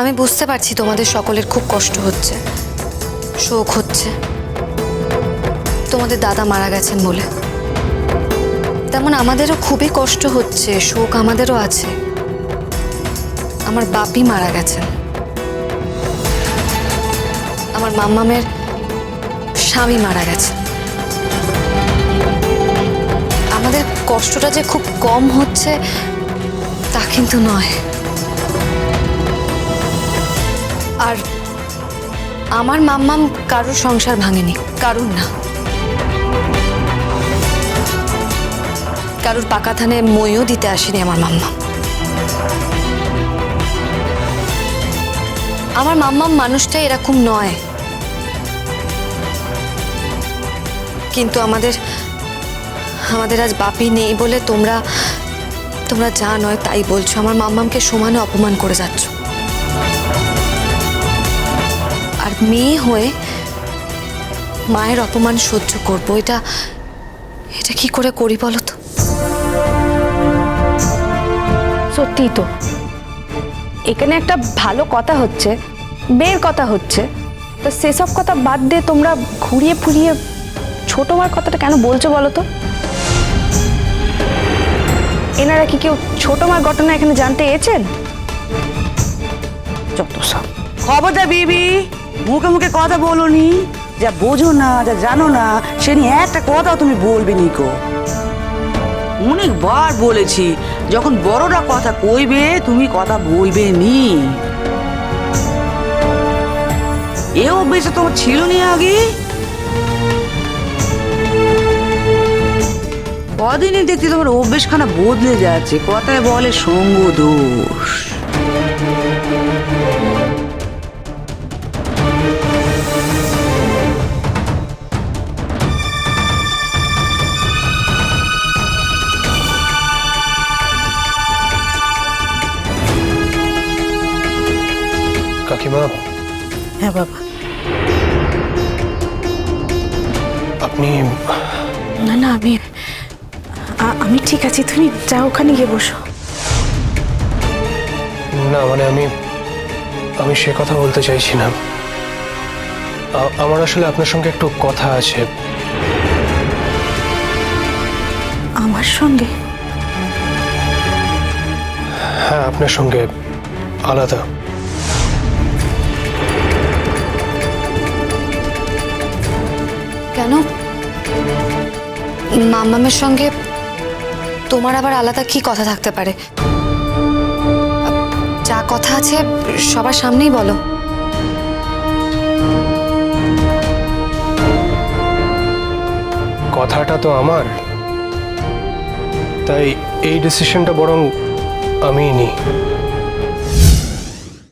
আমি বুঝতে পারছি তোমাদের সকলের খুব কষ্ট হচ্ছে, শোক হচ্ছে। তোমাদের দাদা মারা গেছেন বলে। তেমন আমাদেরও খুবই কষ্ট হচ্ছে, শোক আমাদেরও আছে। আমার বাপি মারা গেছেন। আমার মাম্মামের স্বামী মারা গেছে আমাদের কষ্টটা যে খুব কম হচ্ছে, তা কিন্তু নয়। আর আমার মাম্মাম কারোর সংসার ভাঙেনি, কারুর না। কারুর পাকা থানে মইও দিতে আসেনি আমার মাম্মা আমার মাম্মাম মানুষটা এরকম নয়। কিন্তু আমাদের আমাদের আজ বাপি নেই বলে তোমরা তোমরা যা নয় তাই বলছো। আমার মাম্মামকে সমানে অপমান করে যাচ্ছ। মেয়ে হয়ে মায়ের অপমান সহ্য করব এটা এটা কি করে করি বলো তো? সত্যিই তো। এখানে একটা ভালো কথা হচ্ছে বের কথা হচ্ছে। তো সেসব কথা বাদ দিয়ে তোমরা ঘুরিয়ে ফুরিয়ে ছোট মার কথাটা কেন বলছো বলো তো? এনারা কি কেউ ছোট মার ঘটনা এখানে জানতে এসেছেন? যত সব। খবরদার বিবি। মুখে মুখে কথা বলনি? যা বোঝো না, যা জানো না, সে নিয়ে একটা কথাও তুমি বলবে নিকো অনেকবার বলেছি, যখন বড়রা কথা কইবে, তুমি কথা বলবে নি। এ অভ্যেস তোমার ছিল নি আগে? কদিনই দেখতে তোমার অভ্যেসখানা বদলে যাচ্ছে, কথায় বলে সঙ্গ দোষ। কাকিমা। হ্যাঁ বাবা। আপনি না না আমি আমি ঠিক আছি। তুমি যাও ওখানে গিয়ে বসো। না মানে আমি আমি সে কথা বলতে চাইছি না। আমার আসলে আপনার সঙ্গে একটু কথা আছে। আমার সঙ্গে? হ্যাঁ আপনার সঙ্গে আলাদা। কেন? মাম্মামের সঙ্গে তোমার আবার আলাদা কি কথা থাকতে পারে? যা কথা আছে সবার সামনেই বলো। কথাটা তো আমার। তাই এই ডিসিশনটা বরং আমিই নিই।